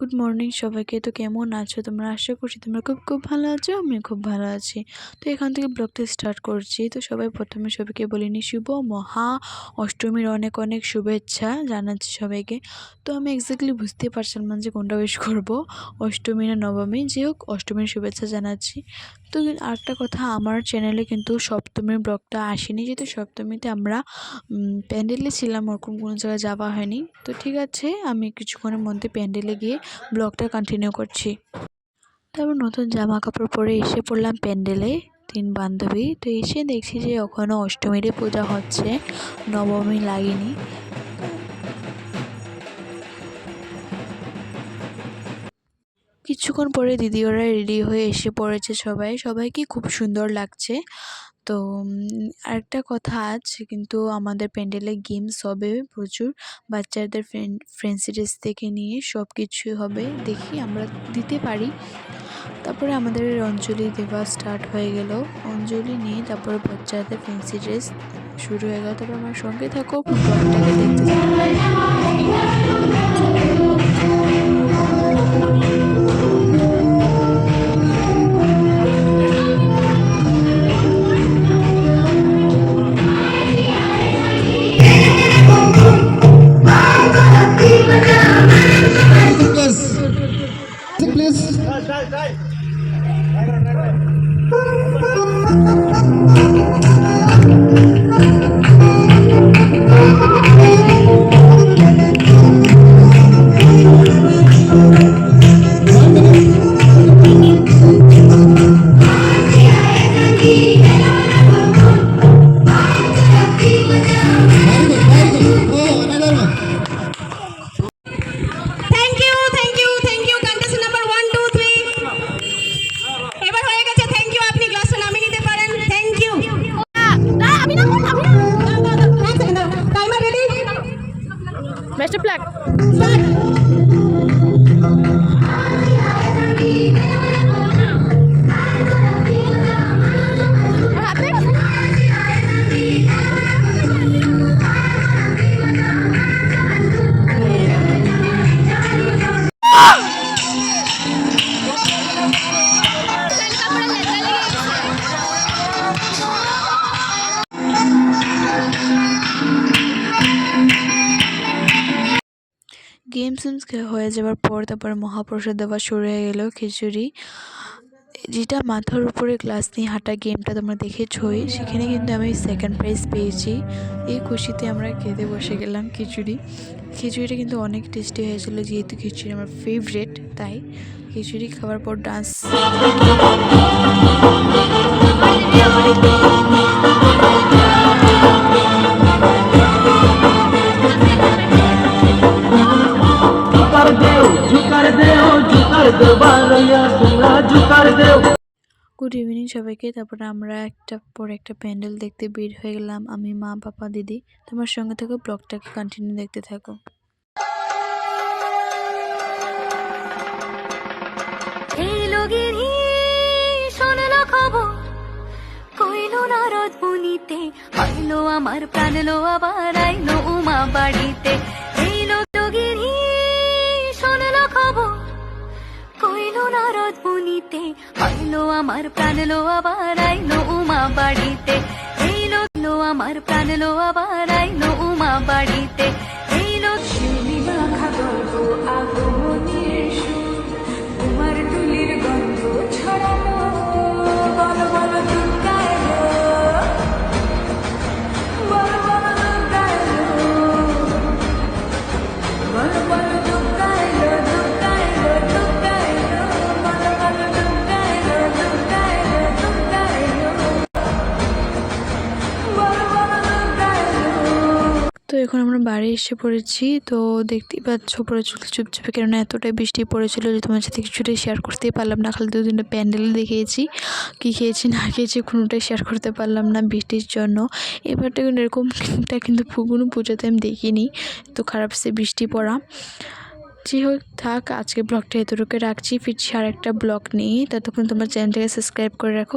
Good morning সবাইকে। তো কেমন আছো? তোমরা আশা করছি তোমরা খুব খুব ভালো আছো আমি খুব ভালো আছি। তো এখান থেকে ব্লগটা স্টার্ট করছি। তো সবাই প্রথমে সবাইকে বলিনি শুভ মহা অষ্টমীর অনেক অনেক শুভেচ্ছা জানাচ্ছি সবাইকে। তো আমি এক্স্যাক্টলি বুঝতে পারছিলাম না যে কোনটা বেশ করব, অষ্টমী না নবমী। যে হোক, অষ্টমীর শুভেচ্ছা জানাচ্ছি। তো আরেকটা কথা, আমার চ্যানেলে কিন্তু সপ্তমীর ব্লগটা আসেনি। যেহেতু সপ্তমীতে আমরা প্যান্ডেলে ছিলাম, ওরকম কোনো জায়গায় যাওয়া হয়নি। তো ঠিক আছে, আমি কিছুক্ষণের মধ্যে প্যান্ডেলে গিয়ে ব্লগটা কন্টিনিউ করছি। তারপর নতুন জামা কাপড় পরে এসে পড়লাম প্যান্ডেলে, তিন বান্ধবী। তো এসে দেখছি যে ওখানে অষ্টমীরই পূজা হচ্ছে, নবমী লাগেনি। কিছুক্ষণ পরে দিদি ওরা রেডি হয়ে এসে পড়েছে সবাই। সবাইকে খুব সুন্দর লাগছে। তো আরেকটা কথা আছে কিন্তু আমাদের প্যান্ডেলে গেমস হবে প্রচুর। বাচ্চাদের ফ্রেন্ডসি ড্রেস থেকে নিয়ে সব কিছুই হবে দেখি আমরা দিতে পারি। তারপরে আমাদের অঞ্জলি দেওয়া স্টার্ট হয়ে গেল। অঞ্জলি নিয়ে তারপরে বাচ্চাদের ফ্যান্সি ড্রেস শুরু হয়ে গেল। তারপর আমার সঙ্গে থাকো দেখতে Please. সেমস হয়ে যাওয়ার পর তারপর মহাপ্রসাদ দেওয়া শুরু হয়ে গেল খিচুড়ি। যেটা মাথার উপরে গ্লাস নিয়ে হাঁটা গেমটা তোমরা দেখেছই। সেখানে কিন্তু আমি সেকেন্ড প্রাইজ পেয়েছি। এই খুশিতে আমরা খেতে বসে গেলাম খিচুড়ি। খিচুড়িটা কিন্তু অনেক টেস্টি হয়েছিল, যেহেতু খিচুড়ি আমার ফেভারেট তাই খিচুড়ি খাওয়ার পর ডান্স গুড ইভিনিং সবাইকে। তারপরে আমরা একটা পর একটা প্যান্ডেল দেখতে বের হয়ে গেলাম। আমি, মা, পাপা, দিদি। তোমার সঙ্গে থাকো, ব্লগটাকে কন্টিনিউ দেখতে থাকো। আমার প্রাণ, লো আবার আইলো উমা বাড়িতে। কইলো বুনিতে আইলো আমার প্রাণ লো আবার আইলো উমা বাড়িতে এইলো আমার প্রাণ আবার আইলো উমা বাড়িতে তো এখন আমরা বাড়ি এসে পড়েছি। তো দেখতেই পাচ্ছ পরে চুল চুপচাপে কেননা এতটাই বৃষ্টি পড়েছিল যে তোমার সাথে কিছুটাই শেয়ার করতেই পারলাম না। খালি দু তিনটা প্যান্ডেল দেখিয়েছি, কী খেয়েছি, না খেয়েছি, কোনোটাই শেয়ার করতে পারলাম না বৃষ্টির জন্য। এবারটা কিন্তু এরকমটা কিন্তু কোনো পুজোতে আমি দেখিনি, তো খারাপ সে বৃষ্টি পড়া। যাই হোক, থাক আজকে ব্লগটা এতটুকু রাখছি। ফিরছি আর একটা ব্লগ নিয়ে। ততক্ষণ তোমার চ্যানেলটাকে সাবস্ক্রাইব করে রাখো।